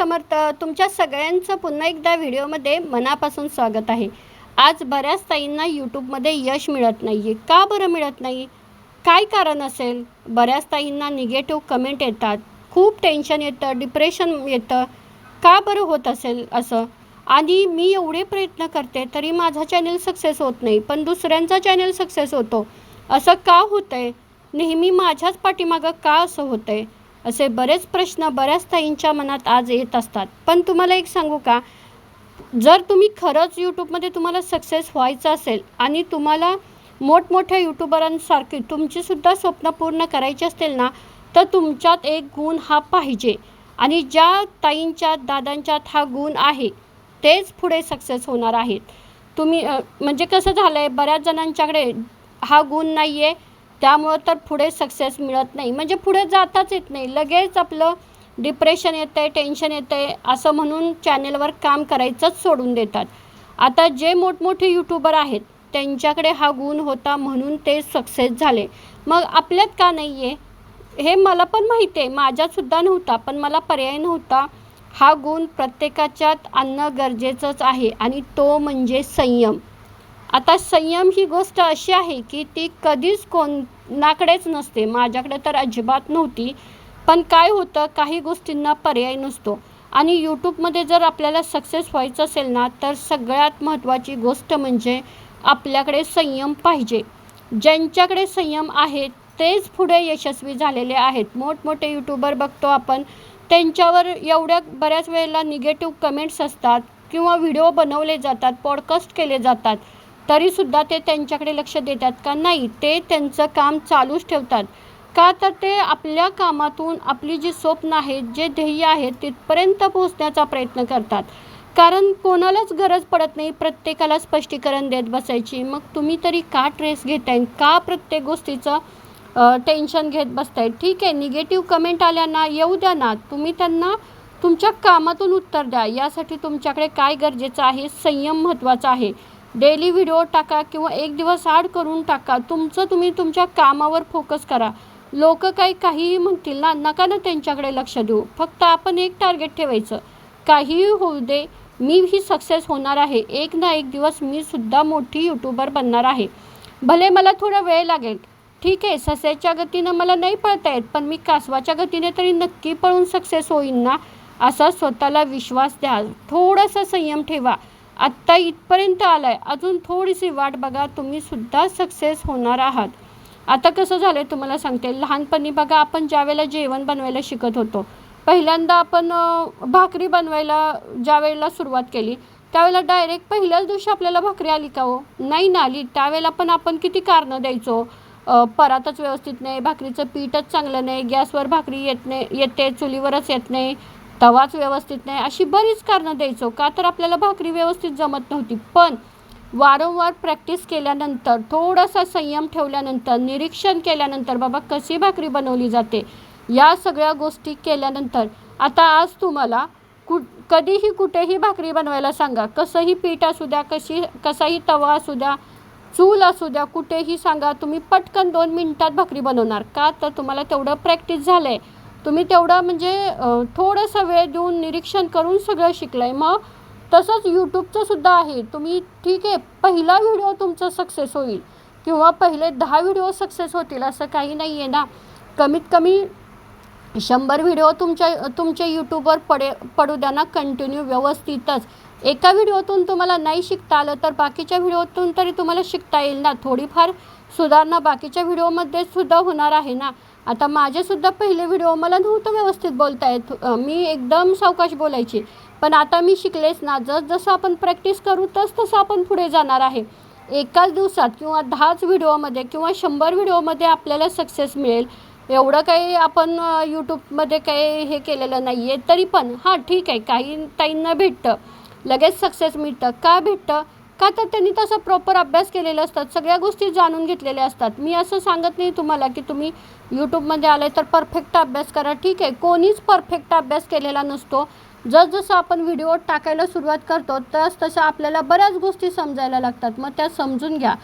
समर्थ तुमच्या सगळ्यांचं पुन्हा एकदा व्हिडिओमध्ये मनापासून स्वागत आहे. आज बऱ्याच ताईंना यूट्यूबमध्ये यश मिळत नाही आहे का बरं मिळत नाही? काय कारण असेल? बऱ्याच ताईंना निगेटिव्ह कमेंट येतात. खूप टेन्शन येतं डिप्रेशन येतं. का बरं होत असेल असं? आणि मी एवढे प्रयत्न करते तरी माझा चॅनल सक्सेस होत नाही पण दुसऱ्यांचा चॅनल सक्सेस होतो. असं का होतं आहे नेहमी माझ्याच पाठीमागं का असं होतं आहे असे बरेच प्रश्न बऱ्याच ताईंच्या मनात आज येत असतात. पण तुम्हाला एक सांगू का? जर तुम्ही खरंच यूट्यूबमध्ये तुम्हाला सक्सेस व्हायचं असेल आणि तुम्हाला मोठमोठ्या यूट्यूबरांसारखी तुमचीसुद्धा स्वप्न पूर्ण करायची असतील ना तर तुमच्यात एक गुण हा पाहिजे. आणि ज्या ताईंच्यात दादांच्यात हा गुण आहे तेच पुढे सक्सेस होणार आहेत. तुम्ही म्हणजे कसं झालं आहे बऱ्याच जणांच्याकडे हा गुण नाही आहे त्यामुळं तर पुढे सक्सेस मिळत नाही. म्हणजे पुढे जाताच येत नाही. लगेच आपलं डिप्रेशन येतं आहे टेन्शन येतं आहे असं म्हणून चॅनेलवर काम करायचंच सोडून देतात. आता जे मोठमोठे यूट्यूबर आहेत त्यांच्याकडे हा गुण होता म्हणून ते सक्सेस झाले. मग आपल्यात का नाही आहे हे मला पण माहिती आहे. माझ्यातसुद्धा नव्हता पण मला पर्याय नव्हता. हा गुण प्रत्येकाच्यात आणणं गरजेचंच आहे. आणि तो म्हणजे संयम. आता संयम ही गोष्ट अशी आहे की ती कधीच कोणाकडेच नसते. माझ्याकडे तर अजिबात नव्हती. पण काय होतं काही गोष्टींना पर्याय नसतो. आणि यूट्यूबमध्ये जर आपल्याला सक्सेस व्हायचं असेल ना तर सगळ्यात महत्त्वाची गोष्ट म्हणजे आपल्याकडे संयम पाहिजे. ज्यांच्याकडे संयम आहे तेच पुढे यशस्वी झालेले आहेत. मोठमोठे यूट्यूबर बघतो आपण त्यांच्यावर एवढ्या बऱ्याच वेळेला निगेटिव्ह कमेंट्स असतात किंवा व्हिडिओ बनवले जातात पॉडकास्ट केले जातात. तरीसुद्धा ते त्यांच्याकडे लक्ष देतात का नाही ते त्यांचं काम चालूच ठेवतात. का तर ते आपल्या कामातून आपली जी स्वप्न आहेत जे ध्येय आहेत तिथपर्यंत पोहोचण्याचा प्रयत्न करतात. कारण कोणालाच गरज पडत नाही प्रत्येकाला स्पष्टीकरण देत बसायची. मग तुम्ही तरी का ट्रेस घेताय? का प्रत्येक गोष्टीचं टेन्शन घेत बसताय? ठीक आहे निगेटिव्ह कमेंट आल्यांना येऊ द्या ना. तुम्ही त्यांना तुमच्या कामातून उत्तर द्या. यासाठी तुमच्याकडे काय गरजेचं आहे? संयम महत्त्वाचा आहे. डेली व्हिडिओ टाका किंवा एक दिवस आड करून टाका. तुमचं तुम्ही तुमच्या कामावर फोकस करा. लोक काही काहीही म्हणतील ना नका ना त्यांच्याकडे लक्ष देऊ. फक्त आपण एक टार्गेट ठेवायचं. काहीही होऊ दे मी ही सक्सेस होणार आहे. एक ना एक दिवस मी सुद्धा मोठी यूट्यूबर बनणार आहे. भले मला थोडा वेळ लागेल. ठीक आहे ससेच्या गतीनं मला नाही पळता येत पण मी कासवाच्या गतीने तरी नक्की पळून सक्सेस होईन ना असा स्वतःला विश्वास द्या. थोडासा संयम ठेवा. आत्ता इथपर्यंत आला आहे अजून थोडीशी वाट बघा तुम्ही सुद्धा सक्सेस होणार आहात. आता कसं झालं आहे तुम्हाला सांगते. लहानपणी बघा आपण ज्यावेळेला जेवण बनवायला शिकत होतो पहिल्यांदा आपण भाकरी बनवायला ज्या वेळेला सुरुवात केली त्यावेळेला डायरेक्ट पहिल्याच दिवशी आपल्याला भाकरी आली का हो? नाही ना आली. त्यावेळेला पण आपण किती कारणं द्यायचो? परातच व्यवस्थित नाही भाकरीचं पीठच चांगलं नाही गॅसवर भाकरी येत नाही येते चुलीवरच येत नाही तवाच व्यवस्थित नाही अशी बरीच कारणं द्यायचो. का तर आपल्याला भाकरी व्यवस्थित जमत नव्हती. पण वारंवार प्रॅक्टिस केल्यानंतर थोडासा संयम ठेवल्यानंतर निरीक्षण केल्यानंतर बाबा कशी भाकरी बनवली जाते या सगळ्या गोष्टी केल्यानंतर आता आज तुम्हाला कु कधीही कुठेही भाकरी बनवायला सांगा. कसंही पीठ असू द्या कशी कसाही तवा असू द्या चूल असू द्या कुठेही सांगा तुम्ही पटकन दोन मिनटात भाकरी बनवणार. का तर तुम्हाला तेवढं प्रॅक्टिस झालं आहे तुम्ही तेवढा म्हणजे थोडासा वेळ देऊन निरीक्षण करून सगळं शिकलं आहे मग तसंच यूट्यूबचं सुद्धा आहे. तुम्ही ठीक आहे पहिला व्हिडिओ तुमचा सक्सेस होईल किंवा पहिले दहा व्हिडिओ सक्सेस होतील असं काही नाही आहे ना. कमीत कमी शंभर व्हिडिओ तुमच्या तुमच्या यूट्यूबवर पडे पडू द्या ना कंटिन्यू व्यवस्थितच. एका व्हिडिओतून तुम्हाला नाही शिकता आलं तर बाकीच्या व्हिडिओतून तरी तुम्हाला शिकता येईल ना. थोडीफार सुधारणा बाकीच्या व्हिडिओमध्ये सुद्धा होणार आहे ना. आता माझेसुद्धा पहिले व्हिडिओ मला नव्हतं व्यवस्थित बोलता येत. मी एकदम सावकाश बोलायची. पण आता मी शिकलेच ना. जस जसं आपण प्रॅक्टिस करू तस तसं आपण पुढे जाणार आहे. एकाच दिवसात किंवा दहाच व्हिडिओमध्ये किंवा शंभर व्हिडिओमध्ये आपल्याला सक्सेस मिळेल. एवढं काही आपण यूट्यूबमध्ये काही हे केलेलं नाही आहे तरी पण हां ठीक आहे. काही ताईंना भेटतं. लगेच सक्सेस मिळतं. का भेटतं? का तर त्यांनी तसा प्रॉपर अभ्यास केलेला असतात सगळ्या गोष्टी जाणून घेतलेल्या असतात. मी असं सांगत नाही तुम्हाला की तुम्ही यूट्यूबमध्ये आले तर परफेक्ट अभ्यास करा. ठीक आहे कोणीच परफेक्ट अभ्यास केलेला नसतो. जसजसं आपण व्हिडिओ टाकायला सुरुवात करतो तस तसं आपल्याला बऱ्याच गोष्टी समजायला लागतात. मग त्या समजून घ्या.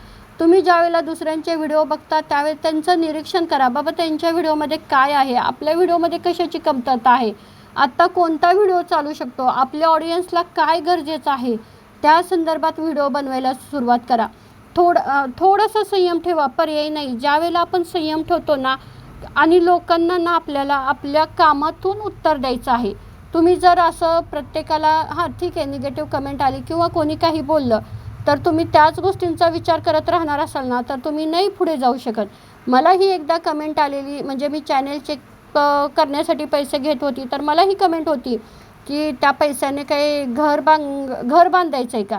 तुम्ही ज्यावेळेला दुसऱ्यांचे व्हिडिओ बघता त्यावेळेस त्यांचं निरीक्षण करा. बाबा त्यांच्या व्हिडिओमध्ये काय आहे? आपल्या व्हिडिओमध्ये कशाची कमतरता आहे? आत्ता कोणता व्हिडिओ चालू शकतो? आपल्या ऑडियन्सला काय गरजेचं आहे? त्या संदर्भात व्हिडिओ बनवायला सुरुवात करा. थोडं थोडंसं संयम ठेवा पर्याय नाही. ज्यावेळेला आपण संयम ठेवतो ना आणि लोकांना ना आपल्याला आपल्या कामातून उत्तर द्यायचं आहे. तुम्ही जर असं प्रत्येकाला हां ठीक आहे निगेटिव्ह कमेंट आली किंवा कोणी काही बोललं तर तुम्ही त्याच गोष्टींचा विचार करत राहणार असाल ना तर तुम्ही नाही पुढे जाऊ शकत. मलाही एकदा कमेंट आलेली म्हणजे मी चॅनेल चेक करण्यासाठी पैसे घेत होती तर मलाही कमेंट होती की त्या पैशाने काही घर बांध घर बांधायचं आहे का?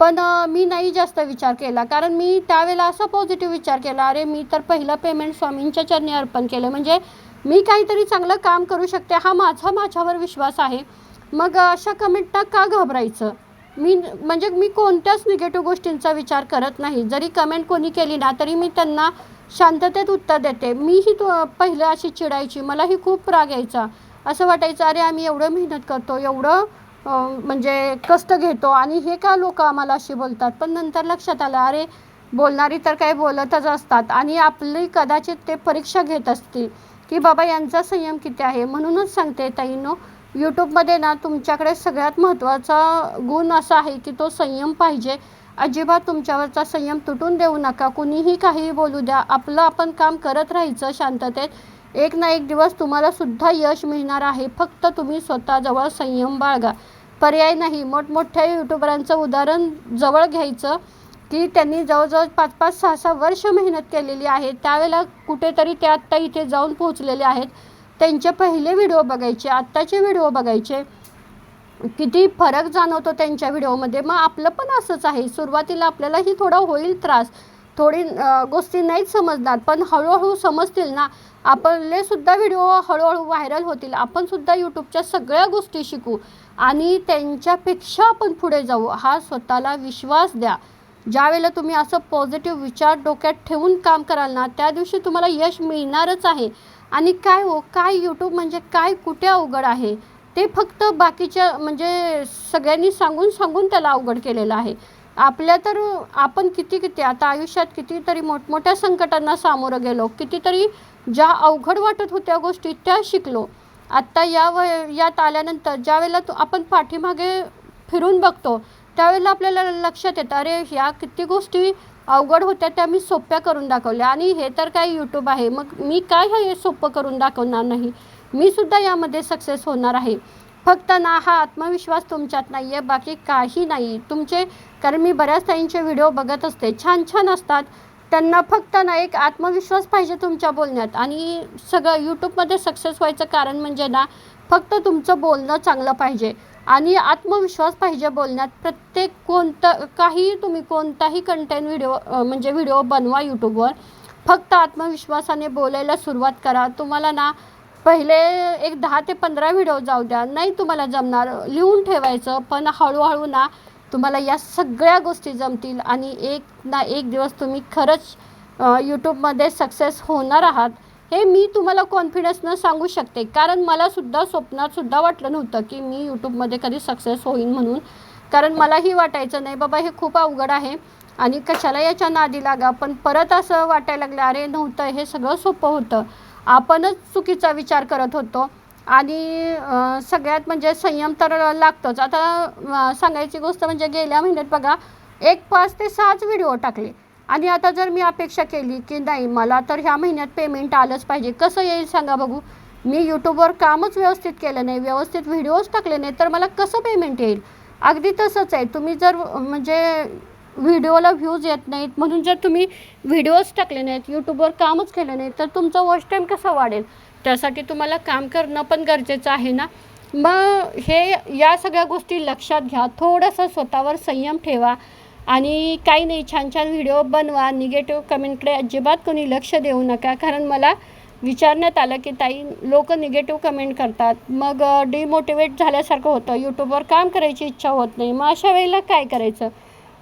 पण मी नाही जास्त विचार केला. कारण मी त्यावेळेला असा पॉझिटिव्ह विचार केला अरे मी तर पहिलं पेमेंट स्वामींच्या चरणी अर्पण केलं. म्हणजे मी काहीतरी चांगलं काम करू शकते हा माझा माझ्यावर विश्वास आहे. मग अशा कमेंटना का घाबरायचं? मी म्हणजे मी कोणत्याच निगेटिव्ह गोष्टींचा विचार करत नाही. जरी कमेंट कोणी केली ना तरी मी त्यांना शांततेत उत्तर देते. मीही तो पहिलं अशी चिडायची. मलाही खूप राग यायचा. असं वाटायचं अरे आम्ही एवढं मेहनत करतो एवढं म्हणजे कष्ट घेतो आणि हे का लोक आम्हाला अशी बोलतात? पण नंतर लक्षात आलं अरे बोलणारी तर काही बोलतच असतात आणि आपली कदाचित ते परीक्षा घेत असतील की बाबा यांचा संयम किती आहे? म्हणूनच सांगते ताईनो यूट्यूबमध्ये ना तुमच्याकडे सगळ्यात महत्त्वाचा गुण असा आहे की तो संयम पाहिजे. अजिबात तुमच्यावरचा संयम तुटून देऊ नका. कुणीही काहीही बोलू द्या. आपलं आपण काम करत राहायचं शांततेत. एक ना एक दिवस तुम्हाला सुद्धा यश मिळणार आहे. फक्त तुम्ही स्वतःजवळ संयम बाळगा. पर्याय नाही. मोठमोठ्या यूट्यूबरांचं उदाहरण जवळ घ्यायचं की त्यांनी जवळजवळ पाच पाच सहा सहा वर्ष मेहनत केलेली आहे. त्यावेळेला कुठेतरी ते आत्ता इथे जाऊन पोहोचलेले आहेत. त्यांचे पहिले व्हिडिओ बघायचे आत्ताचे व्हिडिओ बघायचे. किती फरक जाणवतो त्यांच्या व्हिडिओमध्ये. मग आपलं पण असंच आहे. सुरुवातीला आपल्यालाही थोडा होईल त्रास. थोडी गोष्टी नाहीच समजणार पण हळूहळू समजतील ना. आपले सुद्धा व्हिडिओ हळूहळू व्हायरल होतील. आपण सुद्धा यूट्यूबच्या सगळ्या गोष्टी शिकू आणि त्यांच्यापेक्षा आपण पुढे जाऊ. हा स्वतःला विश्वास द्या. ज्यावेळेला तुम्ही असं पॉझिटिव्ह विचार डोक्यात ठेवून काम कराल ना त्या दिवशी तुम्हाला यश मिळणारच आहे. आणि काय हो काय यूट्यूब म्हणजे काय कुठे अवघड आहे? ते फक्त बाकीच्या म्हणजे सगळ्यांनी सांगून सांगून त्याला अवघड केलेलं आहे. आपल्या तर आपण किती किती आता आयुष्यात कितीतरी मोठमोठ्या संकटांना सामोरं गेलो कितीतरी ज्या अवघड वाटत होत्या गोष्टी त्या शिकलो. आत्ता या व यात आल्यानंतर ज्यावेळेला तो आपण पाठीमागे फिरून बघतो त्यावेळेला आपल्याला लक्षात येतं अरे ह्या किती गोष्टी अवघड होत्या त्या मी सोप्या करून दाखवल्या आणि हे तर काय यूट्यूब आहे मग मी काय हे सोपं करून दाखवणार नाही? मी सुद्धा यामध्ये सक्सेस होणार आहे. फक्त ना हा आत्मविश्वास तुमच्यात नाही आहे बाकी काही नाही. तुमचे कारण मी बऱ्याच ताईंचे व्हिडिओ बघत असते. छान छान असतात. त्यांना फक्त ना एक आत्मविश्वास पाहिजे तुमच्या बोलण्यात. आणि सगळं यूट्यूबमध्ये सक्सेस व्हायचं कारण म्हणजे ना फक्त तुमचं बोलणं चांगलं पाहिजे. आणि आत्मविश्वास पाहिजे बोलण्यात. प्रत्येक कोणतं काही तुम्ही कोणताही कंटेंट व्हिडिओ म्हणजे व्हिडिओ बनवा यूट्यूबवर फक्त आत्मविश्वासाने बोलायला सुरुवात करा. तुम्हाला ना पहिले एक दहा ते पंधरा व्हिडिओ जाऊ द्या. नाही तुम्हाला जमणार. लिहून ठेवायचं. पण हळूहळू ना तुम्हाला या सगळ्या गोष्टी जमतील आणि एक ना एक दिवस तुम्ही खरंच यूट्यूबमध्ये सक्सेस होणार आहात हे मी तुम्हाला कॉन्फिडन्सनं सांगू शकते. कारण मला सुद्धा वाटलं नव्हतं की मी यूट्यूबमध्ये कधी सक्सेस होईन म्हणून. कारण मलाही वाटायचं नाही बाबा हे खूप अवघड आहे आणि कशाला याच्या नादी लागा? पण परत असं वाटायला लागलं अरे नव्हतं हे सगळं सोपं होतं. आपणच चुकीचा विचार करत होतो. आणि सगळ्यात म्हणजे संयम तर लागतोच. आता सांगायची गोष्ट म्हणजे गेल्या महिन्यात बघा एक पाच ते सहाच व्हिडिओ टाकले. आणि आता जर मी अपेक्षा केली की नाही मला तर ह्या महिन्यात पेमेंट आलंच पाहिजे. कसं येईल सांगा बघू? मी यूट्यूबवर कामच व्यवस्थित केलं नाही व्यवस्थित व्हिडिओज टाकले नाही तर मला कसं पेमेंट येईल? अगदी तसंच आहे. तुम्ही जर म्हणजे व्हिडिओला व्ह्यूज येत नाहीत म्हणून जर तुम्ही व्हिडिओज टाकले नाहीत यूट्यूबवर कामच केलं नाही तर तुमचा वॉच टाईम कसा वाढेल? त्यासाठी तुम्हाला काम करणं पण गरजेचं आहे ना? मग हे या सगळ्या गोष्टी लक्षात घ्या. थोडंसं स्वतःवर संयम ठेवा आणि काही नाही छान छान व्हिडिओ बनवा. निगेटिव्ह कमेंटकडे अजिबात कोणी लक्ष देऊ नका. कारण मला विचारण्यात आलं की ताई लोक निगेटिव्ह कमेंट करतात. मग डिमोटिवेट झाल्यासारखं होतं. यूट्यूबवर काम करायची इच्छा होत नाही. मग अशा वेळेला काय करायचं?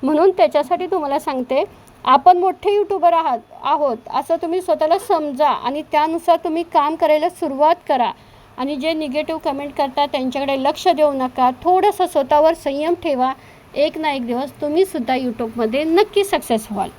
म्हणून त्याच्यासाठी तुम्हाला सांगते आपण मोठे यूट्यूबर आहात आहोत असं तुम्ही स्वतःला समजा आणि त्यानुसार तुम्ही काम करायला सुरुवात करा. आणि जे निगेटिव्ह कमेंट करतात त्यांच्याकडे लक्ष देऊ नका. थोडंसं स्वतःवर संयम ठेवा. एक ना एक दिवस तुम्हीसुद्धा यूट्यूबमध्ये नक्की सक्सेस व्हाल.